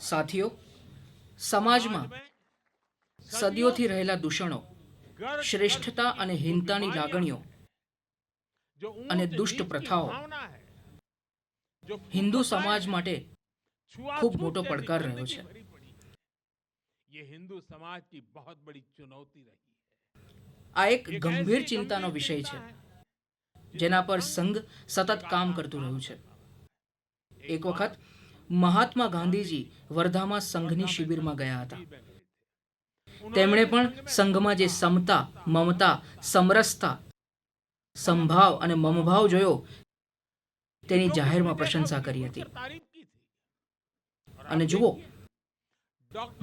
સાથીઓ સમાજમાં સદીઓથી રહેલા દૂષણો શ્રેષ્ઠતા અને હિંતાની લાગણીઓ અને દુષ્ટ પ્રથાઓ હિન્દુ સમાજ માટે ખૂબ મોટો પડકાર રહ્યો છે. આ એક ગંભીર ચિંતાનો વિષય છે જેના પર સંઘ સતત કામ કરતું રહ્યું છે. એક વખત મહાત્મા ગાંધીજી વર્ધામાં સંઘની શિબિરમાં ગયા હતા. તેમણે પણ સંઘમાં જે સમતા, મમતા, સમરસતા, સંભાવ અને મમભાવ જોયો, તેની જાહેરમાં પ્રશંસા કરી હતી. અને જુઓ,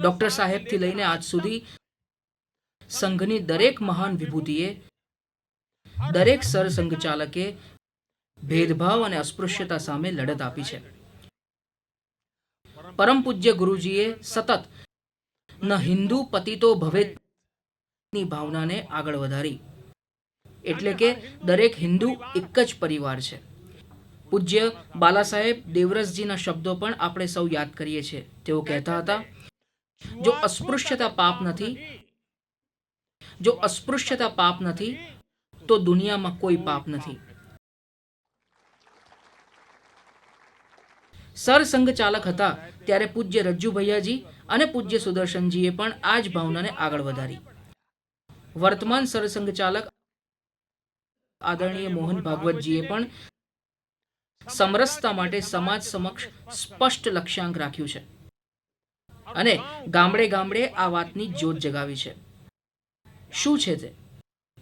ડોક્ટર સાહેબથી લઈને આજ સુધી સંઘની દરેક મહાન વિભૂતિએ, દરેક સરસંઘચાલકે ભેદભાવ અને અસ્પૃશ્યતા સામે લડત આપી છે. પરમ પૂજ્ય ગુરુજીએ સતત ન હિન્દુ પતિતો ભવેત ભાવનાને આગળ વધારી. એટલે કે દરેક હિન્દુ એક જ પરિવાર છે. પૂજ્ય બાલા સાહેબ દેવરસજીના શબ્દો પણ આપણે સૌ યાદ કરીએ છીએ. તેઓ કહેતા હતા, જો અસ્પૃશ્યતા પાપ નથી, જો અસ્પૃશ્યતા પાપ નથી, તો દુનિયામાં કોઈ પાપ નથી. સરસંઘ ચાલક હતા ત્યારે પૂજ્ય રજ્જુ ભૈયાજી અને પૂજ્ય સુદર્શનજીએ પણ આ જ ભાવનાને આગળ વધારી. વર્તમાન સરસંઘ ચાલક આદરણીય મોહન ભાગવતજીએ પણ સમરસતા માટે સમાજ સમક્ષ સ્પષ્ટ લક્ષ્યાંક રાખ્યું છે અને ગામડે ગામડે આ વાતની જોત જગાવી છે. શું છે તે?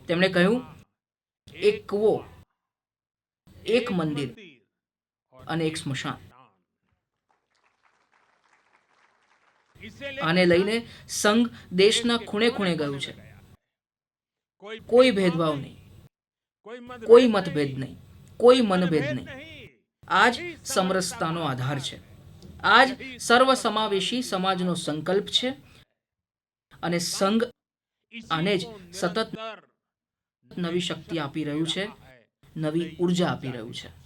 તેમણે કહ્યું, એક કૂવો, એક મંદિર અને એક સ્મશાન. આને લઈને સંઘ દેશના ખૂણે ખૂણે ગયું છે. કોઈ ભેદભાવ નહીં. કોઈ મતભેદ નહીં. કોઈ મનભેદ નહીં. આ સમરસતાનો આધાર છે. આ જ સર્વસમાવેશી સમાજનો સંકલ્પ છે અને સંઘ આને જ સતત નવી શક્તિ આપી રહ્યું છે, નવી ઊર્જા આપી રહ્યું છે.